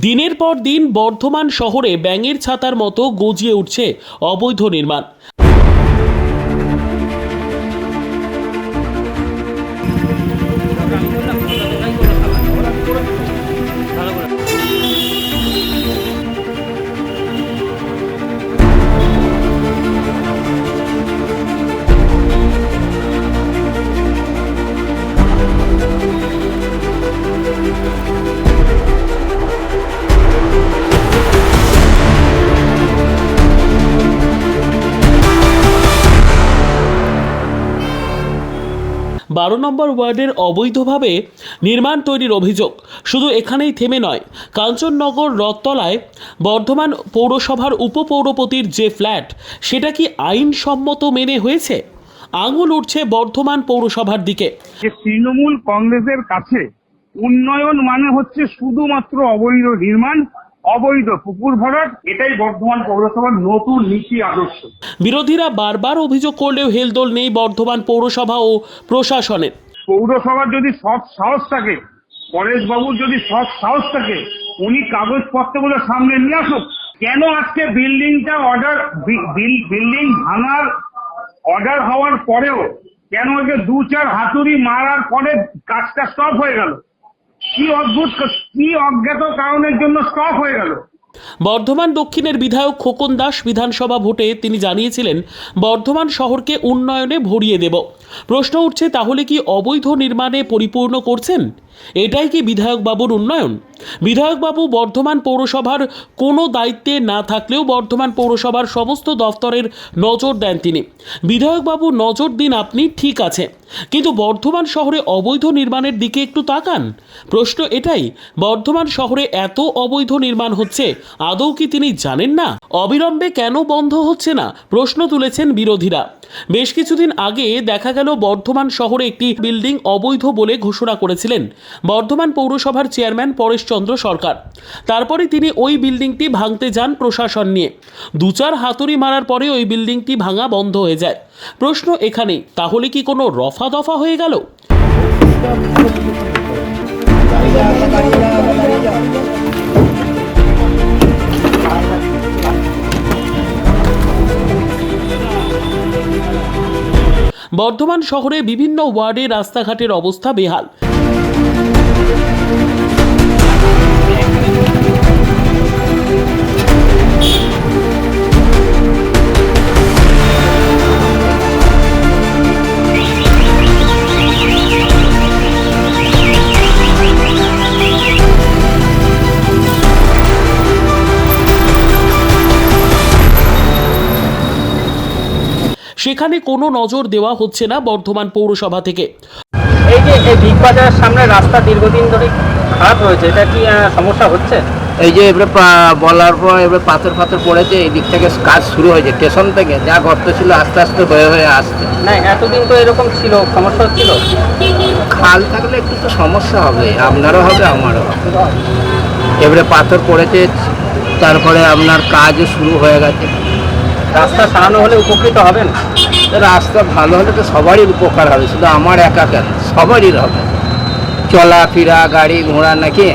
দিনের পর দিন বর্ধমান শহরে ব্যাঙের ছাতার মতো গজিয়ে উঠছে অবৈধ নির্মাণ। বারো নম্বর ওয়ার্ডের অবৈধভাবে নির্মাণ তৈরির অভিযোগ। শুধু এখানেই থেমে নয়, কাঞ্চননগর রথতলায় বর্ধমান পৌরসভার উপপৌরপতির যে ফ্ল্যাট, সেটা কি আইনসম্মত মেনে হয়েছে? আঙুল উঠছে বর্ধমান পৌরসভার দিকে। তৃণমূল কংগ্রেসের কাছে উন্নয়ন মানে হচ্ছে শুধুমাত্র অবৈধ নির্মাণ অবৈধ পুকুর ভরাট এটাই বর্ধমান পৌরসভার নতুন নীতি আদর্শ। বিরোধীরা বারবার অভিযোগ করলেও হেলদোল নেই বর্ধমান পৌরসভা ও প্রশাসনের। পৌরসভার যদি সৎ সাহস থাকে পরেশ বাবুর যদি সৎ সাহস থাকে উনি কাগজপত্রগুলো সামনে নিয়ে আসুক। কেন আজকে বিল্ডিংটা অর্ডার বিল্ডিং ভাঙার অর্ডার হওয়ার পরেও কেন ওকে দু চার হাতুড়ি মারার পরে কাজটা স্টপ হয়ে গেল? কি অদ্ভুত কি অজ্ঞাত কারণের জন্য স্টক হয়ে গেল? বর্ধমান দক্ষিণের বিধায়ক খোকন দাস বিধানসভা ভোটে তিনি জানিয়েছিলেন, বর্ধমান শহরকে উন্নয়নে ভরিয়ে দেব। প্রশ্ন উঠছে, তাহলে কি অবৈধ নির্মাণে পরিপূর্ণ করছেন? এটাই কি বিধায়কবাবুর উন্নয়ন? বিধায়কবাবু বর্ধমান পৌরসভার কোনো দায়িত্বে না থাকলেও বর্ধমান পৌরসভার সমস্ত দফতরের নজর দেন তিনি। বিধায়কবাবু নজর দিন আপনি, ঠিক আছে। কিন্তু বর্ধমান শহরে অবৈধ নির্মাণের দিকে একটু তাকান। প্রশ্ন এটাই, বর্ধমান শহরে এত অবৈধ নির্মাণ হচ্ছে, আদৌ কি তিনি জানেন না? অবিলম্বে কেন বন্ধ হচ্ছে না? প্রশ্ন তুলেছেন বিরোধীরা। বেশ কিছুদিন আগে দেখা গেল বর্ধমান শহরে একটি বিল্ডিং অবৈধ বলে ঘোষণা করেছিলেন। বর্ধমান পৌরসভার চেয়ারম্যান পরেশচন্দ্র সরকার। তারপরে তিনি ওই বিল্ডিংটি ভাঙতে যান প্রশাসন নিয়ে। দু চার হাতুড়ি মারার পরে ওই বিল্ডিংটি ভাঙা বন্ধ হয়ে যায়। প্রশ্ন এখানেই, তাহলে কি কোনো রফা দফা হয়ে গেল? বর্ধমান শহরে বিভিন্ন ওয়ার্ডে রাস্তাঘাটের অবস্থা বেহাল। সেখানে কোনো নজর দেওয়া হচ্ছে না বর্ধমান পৌরসভা থেকে। এই বিগ বাজারের সামনে রাস্তা দীর্ঘদিন ধরে খারাপ হয়েছে। এটা কি সমস্যা হচ্ছে? এই যে এবারে বলার পর এবারে পাথর পাথর পড়েছে এই দিক থেকে কাজ শুরু হয়েছে স্টেশন থেকে। যা গর্ত ছিল আস্তে আস্তে হয়ে হয়ে আসছে। না এতদিন তো এরকম ছিল সমস্যা হচ্ছিল? খাল থাকলে একটু তো সমস্যা হবে আপনারও হবে আমারও এবারে পাথর পড়েছে তারপরে আপনার কাজও শুরু হয়ে গেছে। রাস্তা সারানো হলে উপকৃত হবেন? রাস্তা ভালো হলে তো সবারই উপকার হবে শুধু আমার একা কেন সবারই হবে চলাফেরা গাড়ি ঘোড়া নাকি?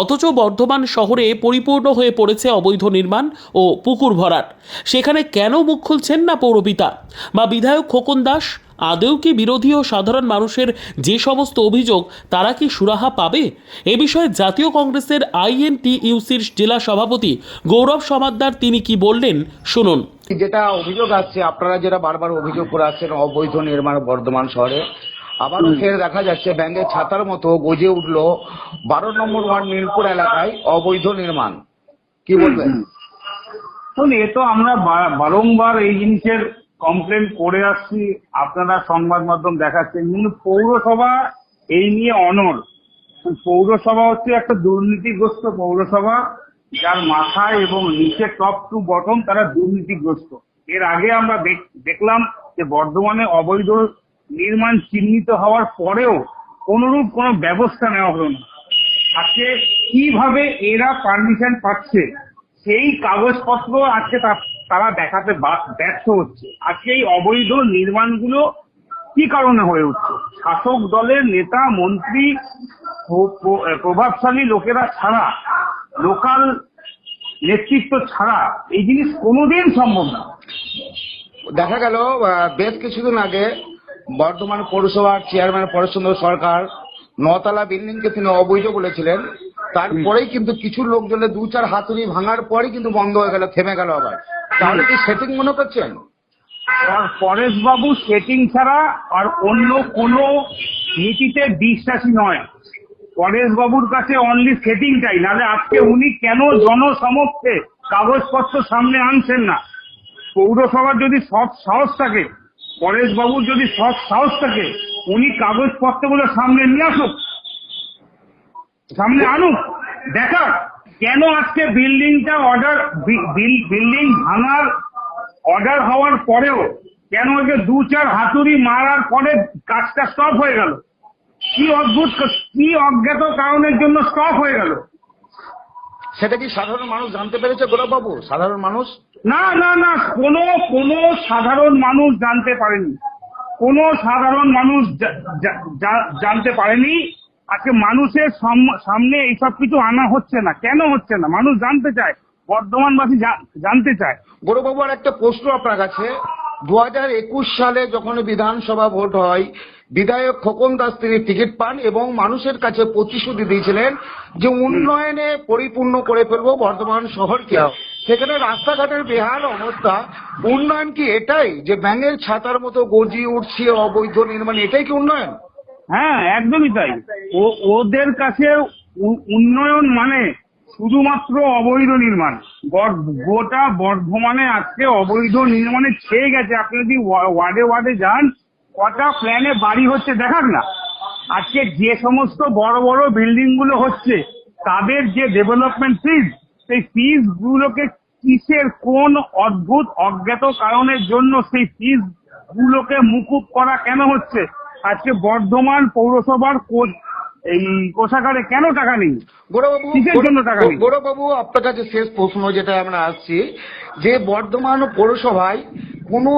অথচ বর্ধমান শহরে পরিপূর্ণ হয়ে পড়েছে অবৈধ নির্মাণ ও পুকুর ভরাট। সেখানে কেন মুখ খুলছেন না পৌরপিতা? বা বিধায়ক খোকন দাস? আদৌ কি বিরোধী ও সাধারণ মানুষের যে সমস্ত অভিযোগ তারা কি সুরাহা পাবে? এ বিষয়ে জাতীয় কংগ্রেসের আইএনটিইউসির জেলা সভাপতি গৌরব সমাদ্দার তিনি কি বললেন শুনুন। যেটা অভিযোগ আসছে আপনারা যেটা বারবার অভিযোগ করে আসছেন অবৈধ নির্মাণ বর্ধমান শহরে। আবারও ফের দেখা যাচ্ছে ব্যাঙ্গের ছাতার মতো গজে উঠল বারো নম্বর ওয়ার্ড নীলপুর এলাকায় অবৈধ নির্মাণ। কি বলবেন? এ তো আমরা বারংবার এই জিনিসের কমপ্লেন করে আসছি আপনারা সংবাদ মাধ্যম দেখাচ্ছেন কিন্তু পৌরসভা এই নিয়ে অনর পৌরসভা হচ্ছে একটা দুর্নীতিগ্রস্ত পৌরসভা যার মাথায় এবং নিচে টপ টু বটম তারা দুর্নীতিগ্রস্ত। এর আগে আমরা দেখ- দেখলাম যে বর্ধমানে অবৈধ নির্মাণ চিহ্নিত হওয়ার পরেও কোনরূপ কোনো ব্যবস্থা নেওয়া হলো না। আজকে কীভাবে এরা পারমিশন পাচ্ছে, সেই কাগজপত্র আজকে তারা দেখাতে ব্যর্থ হচ্ছে। আজকে এই অবৈধ নির্মাণগুলো কি কারণে হয়ে উঠছে? শাসক দলের নেতা, মন্ত্রী, প্র- প্র- প্রভাবশালী লোকেরা ছাড়া, লোকাল নেতৃত্ব ছাড়া এই জিনিস কোনোদিন সম্ভব না। দেখা গেল বেশ কিছুদিন আগে বর্ধমান পৌরসভার চেয়ারম্যান পরেশচন্দ্র সরকার নতলা বিল্ডিংকে তিনি অবৈধ বলেছিলেন। তারপরেই কিন্তু কিছু লোকজনের দু চার হাতুড়ি ভাঙার পরেই কিন্তু বন্ধ হয়ে গেল, থেমে গেল আবার। তাহলে কি সেটিং মনে করছেন? আর পরেশবাবু সেটিং ছাড়া আর অন্য কোনো নীতিতে বিশ্বাসী নয়। পরেশবাবুর কাছে অনলি সেটিং সেটিংটাই নাহলে আজকে উনি কেন জনসমক্ষে কাগজপত্র সামনে আনছেন না? পৌরসভার যদি সৎ সাহস থাকে পরেশবাবুর যদি সৎ সাহস থাকে, উনি কাগজপত্রগুলো সামনে নিয়ে আসুক। সামনে আনুক। দেখা কেন আজকে বিল্ডিংটা অর্ডার বিল্ডিং ভাঙার অর্ডার হওয়ার পরেও কেন ওকে দু চার হাতুড়ি মারার পরে কাজটা স্টপ হয়ে গেল? কি অদ্ভুত কি অজ্ঞাত কারণের জন্য স্টপ হয়ে গেল? সেটা কি সাধারণ মানুষ জানতে পেরেছে গোলাপবাবু? সাধারণ মানুষ না না না, কোনো কোনো সাধারণ মানুষ জানতে পারেনি। কোনো সাধারণ মানুষ জানতে পারেনি। আজকে মানুষের সাম- সামনে এইসব কিছু আনা হচ্ছে না। কেন হচ্ছে না? মানুষ জানতে চায়। বর্ধমানবাসী জানতে চায়। গৌরবাবু আর একটা প্রশ্ন আপনার কাছে। দু হাজার একুশ সালে যখন বিধানসভা ভোট হয় বিধায়ক খোকন দাস তিনি টিকিট পান এবং মানুষের কাছে প্রতিশ্রুতি দিয়েছিলেন যে উন্নয়নে পরিপূর্ণ করে ফেলব বর্ধমান শহরকে। সেখানে রাস্তাঘাটের বেহাল অবস্থা। উন্নয়ন কি এটাই? যে ব্যাঙের ছাতার মতো গজি উঠছে অবৈধ নির্মাণ এটাই কি উন্নয়ন? হ্যাঁ একদমই তাই। ও ওদের কাছে উন্নয়ন মানে শুধুমাত্র অবৈধ নির্মাণ। গোটা বর্ধমানে আজকে অবৈধ নির্মাণে ছেয়ে গেছে। আপনি যদি ওয়ার্ডে ওয়ার্ডে যান কটা প্ল্যানে বাড়ি হচ্ছে দেখাক না। আজকে যে সমস্ত বড় বড় বিল্ডিংগুলো হচ্ছে তাদের যে ডেভেলপমেন্ট ফিজ সেই ফিজ গুলোকে কিসের কোন অদ্ভুত অজ্ঞাত কারণের জন্য সেই ফিজ গুলোকে মুকুব করা কেন হচ্ছে? আজকে বর্ধমান পৌরসভার এই কোষাগারে কেন টাকা নেই? গৌরবাবু কিসের জন্য টাকা নেই? গৌরবাবু আপনার কাছে শেষ প্রশ্ন যেটা আমরা আসছি যে বর্ধমান পৌরসভায় কোনো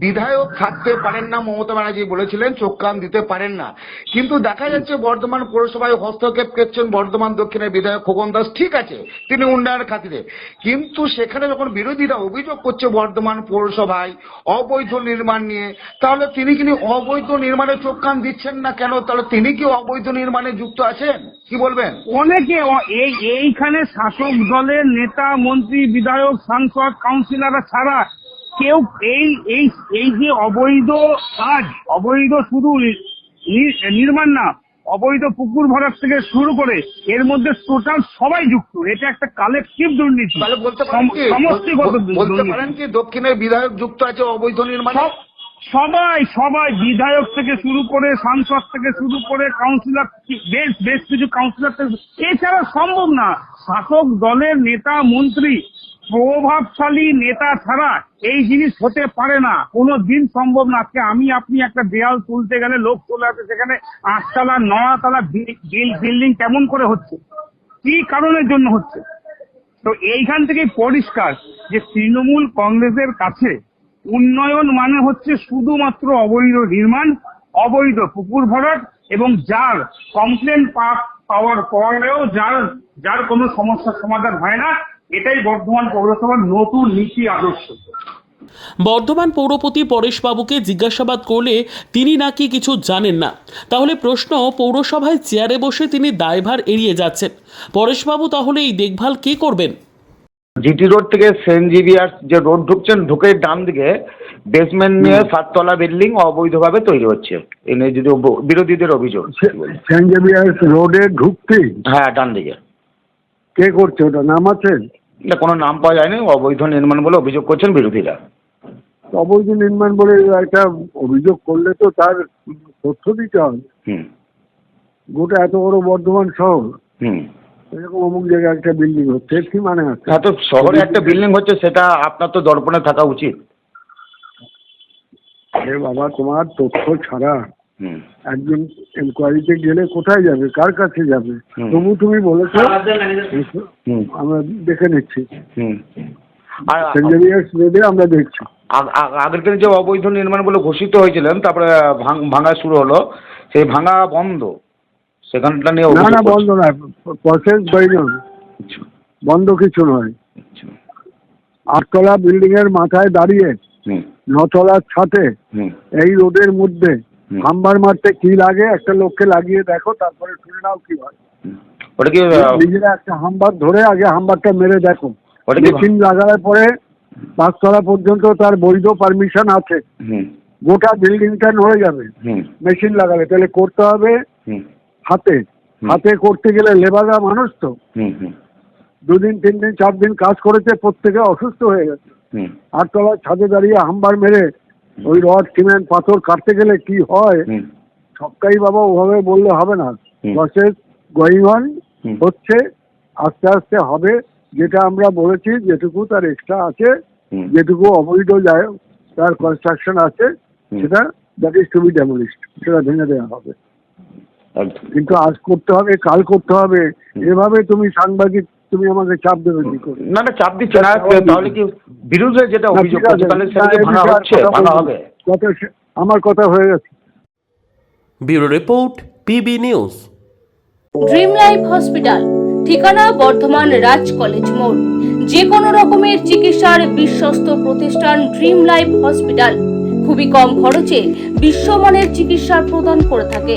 বিধায়ক থাকতে পারেন না, মমতা ব্যানার্জি বলেছিলেন, চোখ কান দিতে পারেন না। কিন্তু দেখা যাচ্ছে বর্ধমান পৌরসভায় হস্তক্ষেপ করছেন বর্ধমান দক্ষিণের বিধায়ক খোকন দাস। ঠিক আছে, তিনি উন্নয়নের খাতিরে। কিন্তু সেখানে যখন বিরোধীরা অভিযোগ করছে বর্ধমান পৌরসভায় অবৈধ নির্মাণ নিয়ে, তাহলে তিনি কি অবৈধ নির্মাণে চোখ কান দিচ্ছেন না কেন? তাহলে তিনি কি অবৈধ নির্মাণে যুক্ত আছেন? কি বলবেন? অনেকে এই, এইখানে শাসক দলের নেতা, মন্ত্রী, বিধায়ক, সাংসদ, কাউন্সিলররা ছাড়া কেউ এই এই এই যে অবৈধ কাজ অবৈধ শুধু নির্মাণ না অবৈধ পুকুর ভরাট থেকে শুরু করে এর মধ্যে টোটাল সবাই যুক্ত। এটা একটা কালেকটিভ দুর্নীতি। সমষ্টিগত বলতে পারেন কি? দক্ষিণের বিধায়ক যুক্ত আছে অবৈধ নির্মাণ? সবাই সবাই বিধায়ক থেকে শুরু করে সাংসদ থেকে শুরু করে কাউন্সিলর বেশ বেশ কিছু কাউন্সিলর থেকে এছাড়া সম্ভব না। শাসক দলের নেতা মন্ত্রী প্রভাবশালী নেতা ছাড়া এই জিনিস হতে পারে না। কোনো দিন সম্ভব না। আজকে আমি, আপনি একটা দেয়াল তুলতে গেলে লোক চলে আসে সেখানে, আটতলা, নয়াতলা বিল্ডিং কেমন করে হচ্ছে? কি কারণের জন্য হচ্ছে? তো এইখান থেকে পরিষ্কার যে তৃণমূল কংগ্রেসের কাছে উন্নয়ন মানে হচ্ছে শুধুমাত্র অবৈধ নির্মাণ, অবৈধ পুকুর ভরাট এবং যার কমপ্লেন পাওয়ার পরেও যার যার কোনো সমস্যার সমাধান হয় না। এটাই বর্ধমান পৌরসভার নতুন নীতি আদর্শ। বর্ধমান পৌরপতি পরেশবাবুকে জিজ্ঞাসাবাদ করলে তিনি নাকি কিছু জানেন না। তাহলে প্রশ্ন পৌরসভায় চেয়ারে বসে তিনি দায়ভার এড়িয়ে যাচ্ছেন। পরেশবাবু তাহলে এই দেখভাল কে করবেন? জিটি রোড থেকে সেন্ট জেভিয়ার্স যে রোড ঢুকছেন ঢুকে ডান দিকে বেসমেন্ট নিয়ে সাততলা বিল্ডিং অবৈধভাবে তৈরি হচ্ছে। এ নিয়ে যদি বিরোধীদের অভিযোগ। সেন্ট জেভিয়ার্স রোডে ঢুকতেই? হ্যাঁ ডান দিকে। কে করছে? ওটা নাম আছে? এটা কোনো নাম পাওয়া যায়নি অবৈধ নির্মাণ বলে অভিযোগ করছেন বিরোধীরা। অবৈধ নির্মাণ বলে একটা অভিযোগ করলে তো তার তথ্য দিতে হবে। হুম। গোটা এত বড় বর্ধমান শহর হুম। এরকম অমুক জায়গায় একটা বিল্ডিং হচ্ছে কি মানে আছে? হ্যাঁ তো শহরে একটা বিল্ডিং হচ্ছে সেটা আপনার তো দর্পণে থাকা উচিত। আরে বাবা তোমার তথ্য ছাড়া একজন এনকোয়ারিতে গেলে কোথায় যাবে? কার কাছে যাবে? তবু তুমি বলেছ হুম। আমরা দেখে নিচ্ছি। হুম। আর সেন্ট আমরা দেখছি। আগ- আগ- আগের দিনে যে অবৈধ নির্মাণ বলে ঘোষিত হয়েছিলেন তারপরে ভাঙা শুরু হলো সেই ভাঙা বন্ধ। সেখানটা নিয়ে না না বন্ধ নয়। প্রসেস বৈধ। আচ্ছা, বন্ধ কিছু নয়। আচ্ছা। আটতলা বিল্ডিং এর মাথায় দাঁড়িয়ে নতলার ছাতে হুম। এই রোদের মধ্যে হুম। হাম্বার মারতে কি লাগে? একটা লোককে লাগিয়ে দেখো তারপরে শুনে নাও কি হয়। ওটা কি নিজেরা একটা হাম্বার ধরে আগে হাম্বারটা মেরে দেখো। ওটা মেশিন লাগানোর পরে পাঁচতলা পর্যন্ত তার বৈধ পারমিশন আছে। গোটা বিল্ডিংটা নড়ে যাবে। মেশিন লাগালে তাহলে করতে হবে হাতে। হাতে করতে গেলে লেবাররা মানুষ তো। দুদিন তিন দিন চার দিন কাজ করেছে প্রত্যেকে অসুস্থ হয়ে গেছে। আটতলার ছাদে দাঁড়িয়ে হাম্বার মেরে ওই রড সিমেন্ট পাথর কাটতে গেলে কি হয়? সবটাই বাবা ওভাবে বললে হবে না। প্রসেস গোয়িং অন হচ্ছে আস্তে আস্তে হবে যেটা আমরা বলেছি যেটুকু তার এক্সট্রা আছে যেটুকু অবৈধ যায় তার কনস্ট্রাকশন আছে সেটা that is to be demolished সেটা ভেঙে দেওয়া হবে। কিন্তু আজ করতে হবে কাল করতে হবে। এভাবে তুমি সাংবাদিক তুমি আমাকে চাপ দেবে কি করে? না না চাপ দিচ্ছে না। তাহলে কি বিরুদ্ধে যেটা অভিযোগ করছে তাহলে সেটা হচ্ছে হবে। কথা আমার কথা হয়ে গেছে। Bureau report PB news. Dream life hospital ঠিকানা বর্ধমান রাজ কলেজ মোড়। যে কোনো রকমের চিকিৎসার বিশ্বস্ত প্রতিষ্ঠান ড্রিম লাইফ হসপিটাল। খুবই কম খরচে বিশ্বমানের চিকিৎসা প্রদান করে থাকে।